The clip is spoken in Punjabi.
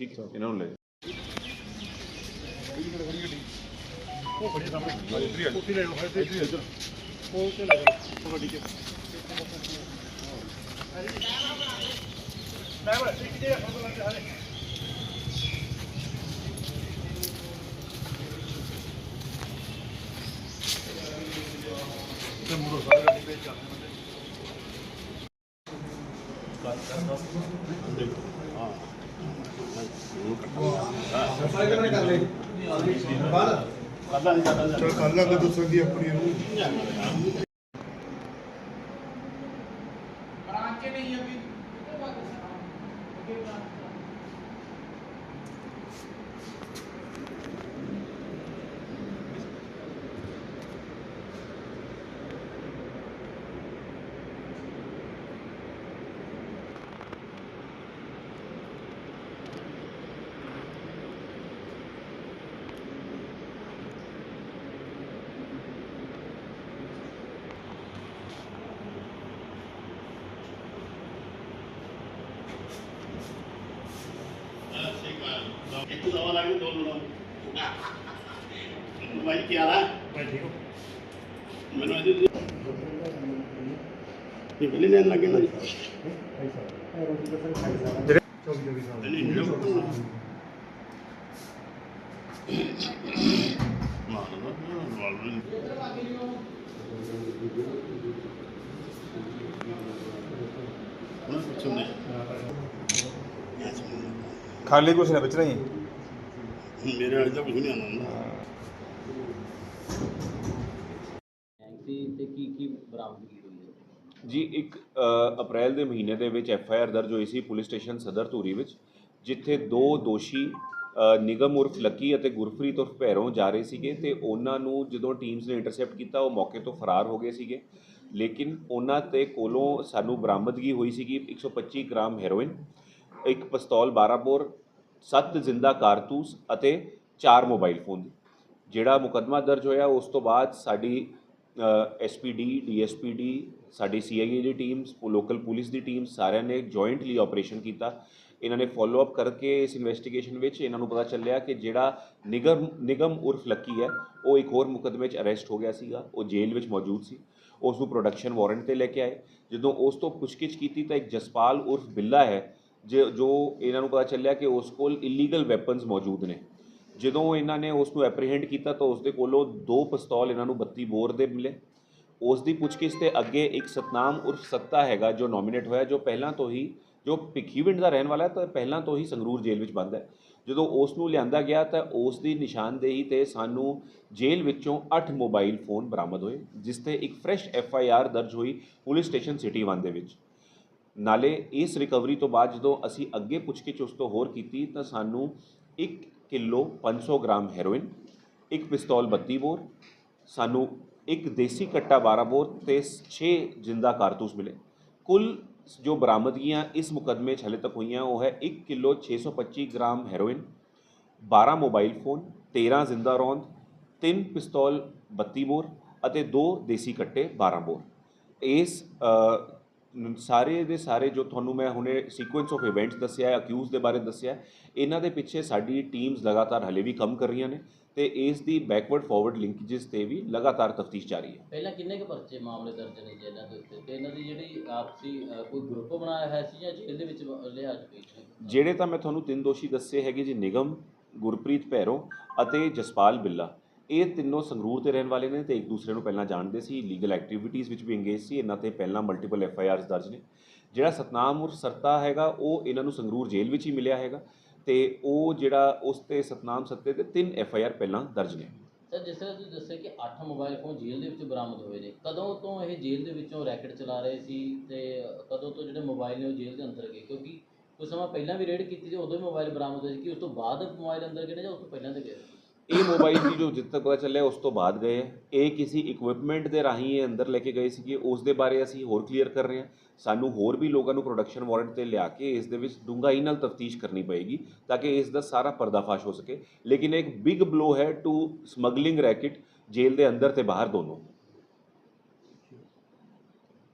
ਠੀਕ ਹੈ ਇਹਨਾਂ ਨੂੰ ਲੈ ਜਾਓ। ਚਲ ਕਰ ਲਾਂਗੇ ਦੱਸਾਂਗੀ ਆਪਣੀ ਨੂੰ ਇੱਕ ਦਵਾ ਲੱਗ ਦੋ ਲੜੋ ਭਾਈ ਕੀ ਹਾਲ ਹੈ ਮੈਂ ਠੀਕ ਹਾਂ ਮੈਨੂੰ ਅੱਜ ਇਹ ਪਹਿਲੇ ਲੈਣ ਲੱਗੇ ਨਾ ਜੀ ਚੌਵੀ ਚੌਵੀ ਸਾਲ ਨਹੀਂ ਨਹੀਂ ਮਾਰ ਲਓ ਮਾਰ ਲਓ ਨਾ ਕੁਛ ਨਹੀਂ ਖਾਲੀ ਕੁਛ ਨਾ ਬਚਣਾ ਮੇਰੇ ਵਾਲੇ ਤਾਂ ਕੁਝ ਨਹੀਂ ਆਉਂਦਾ ਸੀ ਤੇ ਕੀ ਕੀ ਬਰਾਮਦਗੀ ਹੋਈ ਹੈ? ਜੀ ਇੱਕ ਅ, ਅਪ੍ਰੈਲ ਦੇ ਮਹੀਨੇ ਦੇ ਵਿੱਚ ਐਫ ਆਈ ਆਰ ਦਰਜ ਹੋਈ ਸੀ ਪੁਲਿਸ ਸਟੇਸ਼ਨ ਸਦਰ ਧੂਰੀ ਵਿੱਚ ਜਿੱਥੇ ਦੋ ਦੋਸ਼ੀ ਅ, ਨਿਗਮ ਉਰਫ ਲੱਕੀ ਅਤੇ ਗੁਰਪ੍ਰੀਤ ਉਰਫ ਭੈਰੋਂ ਜਾ ਰਹੇ ਸੀਗੇ ਤੇ ਉਹਨਾਂ ਨੂੰ ਜਦੋਂ ਟੀਮਸ ਨੇ ਇੰਟਰਸੈਪਟ ਕੀਤਾ ਉਹ ਮੌਕੇ ਤੋਂ ਫਰਾਰ ਹੋ ਗਏ ਸੀਗੇ। ਲੇਕਿਨ ਉਹਨਾਂ ਤੇ ਕੋਲੋਂ ਸਾਨੂੰ ਬਰਾਮਦਗੀ ਹੋਈ ਸੀਗੀ 125 ਗ੍ਰਾਮ ਹੈਰੋਇਨ ਇੱਕ ਪਿਸਤੌਲ 12 ਬੋਰ 7 ਜ਼ਿੰਦਾ ਕਾਰਤੂਸ ਅਤੇ 4 ਮੋਬਾਈਲ ਫੋਨ ਜਿਹੜਾ ਮੁਕੱਦਮਾ ਦਰਜ ਹੋਇਆ, ਉਸ ਤੋਂ ਬਾਅਦ ਸਾਡੀ ਐਸਪੀਡੀ ਡੀਐਸਪੀਡੀ ਸਾਡੀ ਸੀਆਈਏ ਦੀ ਟੀਮਸ ਲੋਕਲ ਪੁਲਿਸ ਦੀ ਟੀਮ ਸਾਰਿਆਂ ਨੇ ਜੁਆਇੰਟਲੀ ਆਪਰੇਸ਼ਨ ਕੀਤਾ। ਇਹਨਾਂ ਨੇ ਫਾਲੋ ਅਪ ਕਰਕੇ ਇਸ ਇਨਵੈਸਟੀਗੇਸ਼ਨ ਵਿੱਚ ਇਹਨਾਂ ਨੂੰ ਪਤਾ ਚੱਲਿਆ ਕਿ ਜਿਹੜਾ ਨਿਗਮ ਨਿਗਮ ਉਰਫ ਲੱਕੀ ਹੈ, ਉਹ ਇੱਕ ਹੋਰ ਮੁਕੱਦਮੇ 'ਚ ਅਰੈਸਟ ਹੋ ਗਿਆ ਸੀਗਾ। ਉਹ ਜੇਲ੍ਹ ਵਿੱਚ ਮੌਜੂਦ ਸੀ। ਉਸ ਨੂੰ ਪ੍ਰੋਡਕਸ਼ਨ ਵਾਰੰਟ ਤੇ ਲੈ ਕੇ ਆਏ। ਜਦੋਂ ਉਸ ਤੋਂ ਪੁੱਛਗਿੱਛ ਕੀਤੀ ਤਾਂ ਇੱਕ ਜਸਪਾਲ ਉਰਫ ਬਿੱਲਾ ਹੈ ਜੋ ਜੋ ਇਹਨਾਂ ਨੂੰ ਪਤਾ ਚੱਲਿਆ ਕਿ ਉਸ ਕੋਲ ਇਲੀਗਲ ਵੈਪਨਸ ਮੌਜੂਦ ਨੇ। ਜਦੋਂ ਇਹਨਾਂ ਨੇ ਉਸ ਨੂੰ ਐਪਰੀਹੈਂਡ ਕੀਤਾ ਤਾਂ ਉਸ ਦੇ ਕੋਲੋਂ ਦੋ ਪਿਸਤੌਲ ਇਹਨਾਂ ਨੂੰ 32 ਬੋਰ ਦੇ ਮਿਲੇ। ਉਸ ਦੀ ਪੁੱਛਗਿੱਛ ਤੇ ਅੱਗੇ ਇੱਕ ਸਤਨਾਮ ਉਰਫ ਸੱਤਾ ਹੈਗਾ ਜੋ ਨੋਮੀਨੇਟ ਹੋਇਆ, ਜੋ ਪਹਿਲਾਂ ਤੋਂ ਹੀ, ਜੋ ਭਿੱਖੀਵਿੰਡ ਦਾ ਰਹਿਣ ਵਾਲਾ ਹੈ, ਤਾਂ ਪਹਿਲਾਂ ਤੋਂ ਹੀ ਸੰਗਰੂਰ ਜੇਲ੍ਹ ਵਿੱਚ ਬੰਦ ਹੈ। ਜਦੋਂ ਉਸ ਨੂੰ ਲਿਆਂਦਾ ਗਿਆ ਤਾਂ ਉਸ ਦੀ ਨਿਸ਼ਾਨਦੇਹੀ ਤੇ ਸਾਨੂੰ ਜੇਲ੍ਹ ਵਿੱਚੋਂ 8 ਮੋਬਾਈਲ ਫੋਨ ਬਰਾਮਦ ਹੋਏ, ਜਿਸ ਤੇ ਇੱਕ ਫਰੈਸ਼ ਐਫ ਆਈ ਆਰ ਦਰਜ ਹੋਈ ਪੁਲਿਸ ਸਟੇਸ਼ਨ ਸਿਟੀ 1 ਦੇ ਵਿੱਚ। ਨਾਲੇ ਇਸ ਰਿਕਵਰੀ ਤੋਂ ਬਾਅਦ ਜਦੋਂ ਅਸੀਂ ਅੱਗੇ ਪੁੱਛਗਿੱਛ ਉਸ ਤੋਂ ਹੋਰ ਕੀਤੀ ਤਾਂ ਸਾਨੂੰ 1 ਕਿਲੋ 500 ਗ੍ਰਾਮ ਹੈਰੋਇਨ, ਇੱਕ ਪਿਸਤੌਲ 32 ਬੋਰ, ਸਾਨੂੰ ਇੱਕ ਦੇਸੀ ਕੱਟਾ 12 ਬੋਰ ਤੇ 6 ਜਿੰਦਾ ਕਾਰਤੂਸ ਮਿਲੇ। ਕੁੱਲ ਜੋ ਬਰਾਮਦਗੀਆਂ ਇਸ ਮੁਕੱਦਮੇ 'ਚ ਹਲੇ ਤੱਕ ਹੋਈਆਂ ਉਹ ਹੈ 1 kilo 625 gram heroin 12 mobile phone 13 ਜ਼ਿੰਦਾ ਰੌਂਦ 3 ਪਿਸਤੌਲ 32 ਬੋਰ ਅਤੇ 2 ਦੇਸੀ ਕੱਟੇ 12 ਬੋਰ। ਇਸ ਸਾਰੇ ਦੇ ਸਾਰੇ ਜੋ ਤੁਹਾਨੂੰ ਮੈਂ ਹੁਣੇ ਸੀਕੁਐਂਸ ਆਫ ਇਵੈਂਟਸ ਦੱਸਿਆ ਹੈ ਅਕਿਊਜ਼ ਦੇ ਬਾਰੇ ਦੱਸਿਆ ਇਹਨਾਂ ਦੇ ਪਿੱਛੇ ਸਾਡੀ ਟੀਮਸ ਲਗਾਤਾਰ ਹਲੇ ਵੀ ਕੰਮ ਕਰ ਰਹੀਆਂ ਨੇ ਤੇ ਇਸ ਦੀ ਬੈਕਵਰਡ ਫਾਰਵਰਡ ਲਿੰਕੇजेस ਤੇ ਵੀ ਲਗਾਤਾਰ ਤਫਤੀਸ਼ ਜਾਰੀ ਹੈ। ਪਹਿਲਾਂ ਕਿੰਨੇ ਕੁ ਪਰਚੇ ਮਾਮਲੇ ਦਰਜ ਨੇ ਜੇਲ੍ਹਾਂ ਦੇ ਉੱਤੇ? ਤੇ ਇਹਨਾਂ ਦੀ ਜਿਹੜੀ ਆਪਸੀ ਕੋਈ ਗਰੁੱਪ ਬਣਾਇਆ ਹੈ ਸੀ ਜਾਂ ਜੇਲ੍ਹ ਦੇ ਵਿੱਚ ਲਿਆ ਜਿਹੜੇ ਤਾਂ ਮੈਂ ਤੁਹਾਨੂੰ ਤਿੰਨ ਦੋਸ਼ੀ ਦੱਸੇ ਹੈਗੇ ਜੀ ਨਿਗਮ ਗੁਰਪ੍ਰੀਤ ਭੈਰੋਂ ਅਤੇ ਜਸਪਾਲ ਬਿੱਲਾ। ਇਹ ਤਿੰਨੋਂ ਸੰਗਰੂਰ ਤੇ ਰਹਿਣ ਵਾਲੇ ਨੇ ਤੇ ਇੱਕ ਦੂਸਰੇ ਨੂੰ ਪਹਿਲਾਂ ਜਾਣਦੇ ਸੀ। ਲੀਗਲ ਐਕਟੀਵਿਟੀਜ਼ ਵਿੱਚ ਵੀ ਇੰਗੇਜ ਸੀ। ਇਹਨਾਂ ਤੇ ਪਹਿਲਾਂ ਮਲਟੀਪਲ ਐਫ ਆਈ ਆਰਸ ਦਰਜ ਨੇ। ਜਿਹੜਾ ਸਤਨਾਮ ਉਰ ਸਰਤਾ ਹੈਗਾ, ਉਹ ਇਹਨਾਂ ਨੂੰ ਸੰਗਰੂਰ ਜੇਲ੍ਹ ਵਿੱਚ ਹੀ ਮਿਲਿਆ ਹੈਗਾ ਤੇ ਉਹ ਜਿਹੜਾ ਉਸ ਤੇ ਸਤਨਾਮ ਸੱਤੇ ਤੇ ਤਿੰਨ ਐਫ ਆਈ ਆਰ ਪਹਿਲਾਂ ਦਰਜ ਨੇ। ਸਰ, ਜਿਸ ਤਰ੍ਹਾਂ ਤੁਸੀਂ ਦੱਸਿਆ ਕਿ 8 ਮੋਬਾਈਲ ਫੋਨ ਜੇਲ੍ਹ ਦੇ ਵਿੱਚ ਬਰਾਮਦ ਹੋਏ ਨੇ, ਕਦੋਂ ਤੋਂ ਇਹ ਜੇਲ੍ਹ ਦੇ ਵਿੱਚੋਂ ਰੈਕਟ ਚਲਾ ਰਹੇ ਸੀ ਤੇ ਕਦੋਂ ਤੋਂ ਜਿਹੜੇ ਮੋਬਾਈਲ ਨੇ ਉਹ ਜੇਲ੍ਹ ਦੇ ਅੰਦਰ ਗਏ? ਕਿਉਂਕਿ ਕੁਝ ਸਮਾਂ ਪਹਿਲਾਂ ਵੀ ਰੇਡ ਕੀਤੀ ਸੀ, ਉਦੋਂ ਵੀ ਮੋਬਾਈਲ ਬਰਾਮਦ ਹੋਏ ਸੀ। ਕਿ ਉਸ ਤੋਂ ਬਾਅਦ ਮੋਬਾਈਲ ਅੰਦਰ ਗਏ ਨੇ ਜਾਂ ਉਸ ਤੋਂ ਪਹਿਲਾਂ ਦੇ ਗਏ ਇਹ ਮੋਬਾਈਲ ਦੀ ਜੋ ਜਿੱਥੇ ਤੱਕ ਪਤਾ ਚੱਲਿਆ, ਉਸ ਤੋਂ ਬਾਅਦ ਗਏ ਇਹ ਕਿਸੇ ਇਕਵਿਪਮੈਂਟ ਦੇ ਰਾਹੀਂ ਇਹ ਅੰਦਰ ਲੈ ਕੇ ਗਏ ਸੀਗੇ। ਉਸ ਦੇ ਬਾਰੇ ਅਸੀਂ ਹੋਰ ਕਲੀਅਰ ਕਰ ਰਹੇ ਹਾਂ। ਸਾਨੂੰ ਹੋਰ ਵੀ ਲੋਕਾਂ ਨੂੰ ਪ੍ਰੋਡਕਸ਼ਨ ਵਾਰੰਟ ਤੇ ਲਿਆ ਕੇ ਇਸ ਦੇ ਵਿੱਚ ਡੂੰਘਾਈ ਨਾਲ ਤਫਤੀਸ਼ ਕਰਨੀ ਪਏਗੀ ਤਾਂ ਕਿ ਇਸ ਦਾ ਸਾਰਾ ਪਰਦਾਫਾਸ਼ ਹੋ ਸਕੇ। ਲੇਕਿਨ ਇੱਕ ਬਿਗ ਬਲੋ ਹੈ ਟੂ ਸਮਗਲਿੰਗ ਰੈਕਟ ਜੇਲ੍ਹ ਦੇ ਅੰਦਰ ਤੇ ਬਾਹਰ ਦੋਨੋਂ।